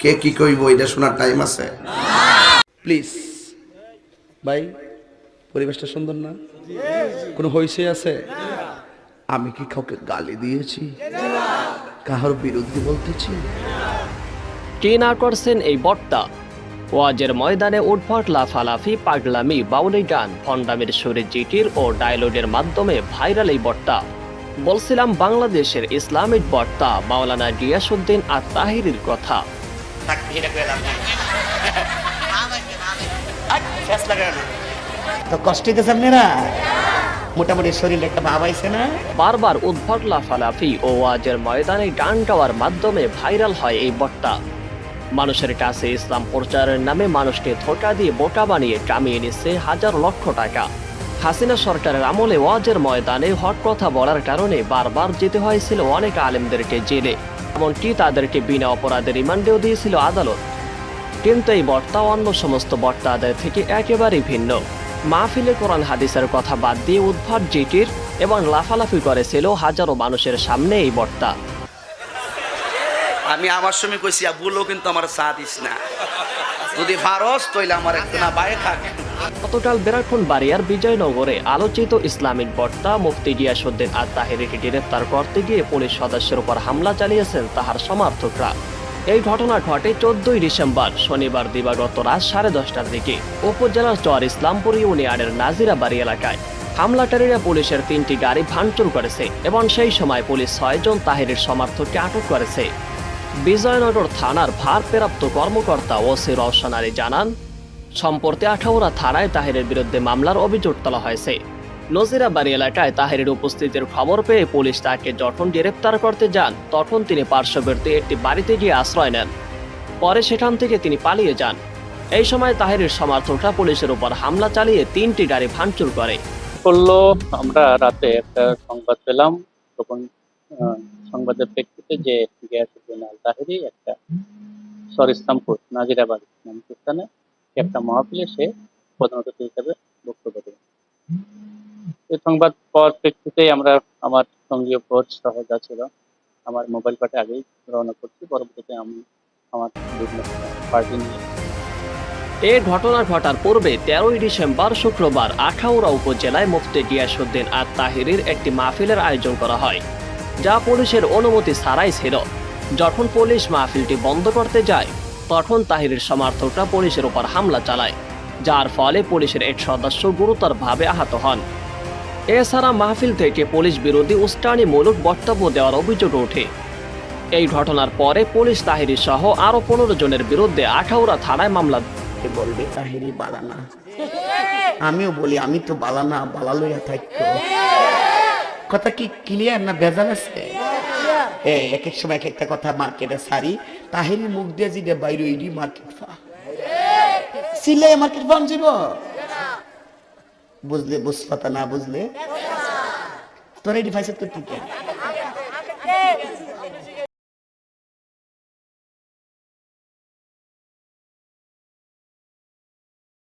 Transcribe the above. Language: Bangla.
কে কি কইব এটা শোনার টাইম আছে। প্লিজ ভাই পরিবেশটা সুন্দর না? কোনো হইসে আছে? আমি কি কাউকে গালি দিয়েছি? কাহার বিরুদ্ধে বলতেছি? কে না করছেন এই বটটা। ওয়াজের ময়দানে উঠভট লাফালাফি পাগলামি বাউলি গান ফন্ডামের সুরে জিটির ও ডায়লগের মাধ্যমে ভাইরাল এই বটটা। বলছিলাম বাংলাদেশের ইসলামিক বক্তা মাওলানা গিয়াসুদ্দিন আর তাহিরির কথা। তো কষ্ট হইতেছে আপনারা? মোটামুটি শরীরে একটা ভাব আইছে না? বারবার উদ্ভট লাফালাফি ও ওয়াজের ময়দানে গান গাওয়ার মাধ্যমে ভাইরাল হয় এই বটটা। মানুষের কাছে ইসলাম প্রচারের নামে মানুষকে ধোকা দিয়ে বোকা বানিয়ে কামিয়ে নিচ্ছে হাজার লক্ষ টাকা। হাসিনা সরকারের আমলে ওয়াজের ময়দানে হট কথা বলার কারণে বারবার যেতে হয়েছিল অনেক আলেমদেরকে জেলে। এমনকি তাদেরকে বিনা অপরাধে রিমান্ডেও দিয়েছিল আদালত। কিন্তু এই বর্তা অন্য সমস্ত বর্তাদের থেকে একেবারেই ভিন্ন। মাহফিলে কোরআন হাদিসের কথা বাদ দিয়ে উদ্ভাব জিটির এবং লাফালাফি করেছিল হাজারো মানুষের সামনে এই বক্তা আমি আমার সময় কইছি বলো কিন্তু আমার চা দিস না। যদি ভারস তইলে আমার একটু না বাইরে থাক। গতকাল বেরাকুন বাড়িয়ার বিজয়নগরে আলোচিত ইসলামিক বক্তা মুফতি গিয়াসুদ্দিন আর তাহিরিকে গ্রেপ্তার করতে গিয়ে পুলিশ সদস্যের উপর হামলা চালিয়েছেন তাহার সমর্থকরা। এই ঘটনা ঘটে চোদ্দই ডিসেম্বর, শনিবার দিবাগত রাত সাড়ে দশটার দিকে উপজেলার চর ইসলামপুর ইউনিয়নের নাজিরাবাড়ি এলাকায়। হামলাকারীরা পুলিশের তিনটি গাড়ি ভাঙচুর করেছে এবং সেই সময় পুলিশ ছয়জন তাহিরের সমর্থককে আটক করেছে। বিজয়নগর থানার ভারপ্রাপ্ত কর্মকর্তা ওসি রওশন আলী জানান, সম্প্রতি আঠাউড়া থানায় তাহিরের বিরুদ্ধে মামলার অভিযোগ তোলা হয়েছে। নজিরাবাড়ি এলাকায় তাহিরের উপস্থিতির খবর পেয়ে পুলিশ তাকে যখন গ্রেপ্তার করতে যান। তখন তিনি পার্শ্ববর্তী একটি বাড়িতে গিয়ে আশ্রয় নেন। পরে সেখান থেকে তিনি পালিয়ে যান। এই সময় তাহিরের সমর্থকরা পুলিশের উপর হামলা চালিয়ে তিনটি গাড়ি ভাঙচুর করে। করল আমরা রাতে একটা সংবাদ পেলাম, তখন সংবাদের প্রেক্ষিতে যে গিয়াসুদ্দিন আল তাহেরি একটা সর নাজিরাবাদ নামক স্থানে একটা মহাপিলে সে প্রধান অতিথি হিসেবে বক্তব্য দেবেন এই সংবাদ পাওয়ার প্রেক্ষিতে আমরা আমার সঙ্গীয় কোচ সহ যা ছিল আমার মোবাইল পাটে আগেই রওনা করছি। পরবর্তীতে আমি আমার পার্টি নিয়ে এ ঘটনা ঘটার পূর্বে তেরোই ডিসেম্বর শুক্রবার আখাউড়া উপজেলায় মুফতি গিয়াসুদ্দিন আর তাহিরের একটি মাহফিলের আয়োজন করা হয়। যা পুলিশের অনুমতি ছাড়াই ছিল। যখন পুলিশ মাহফিলটি বন্ধ করতে যায়, তখন তাহিরের সমর্থকরা পুলিশের উপর হামলা চালায়, যার ফলে পুলিশের এক সদস্য গুরুতরভাবে আহত হন। এছাড়া মাহফিল থেকে পুলিশ বিরোধী উস্কানিমূলক বক্তব্য দেওয়ার অভিযোগ ওঠে। এই ঘটনার পরে পুলিশ তাহিরি সহ আরও পনেরো জনের বিরুদ্ধে আখাউড়া থানায় মামলা বলবে তাহিরি বালানা? আমিও বলি, আমি তো বালানা বালা লইয়া থাকতো। কথা কি ক্লিয়ার না বেজাল আছে এ এক এক সময় এক একটা কথা মার্কেটে সারি তাহিরি মুখ দিয়ে যেটা বাইরে ইডি মার্কেট ফা সিলাই মার্কেট ফান যাব বুঝলে বুঝপাতা না বুঝলে তোর এডি ফাইসে তো ঠিক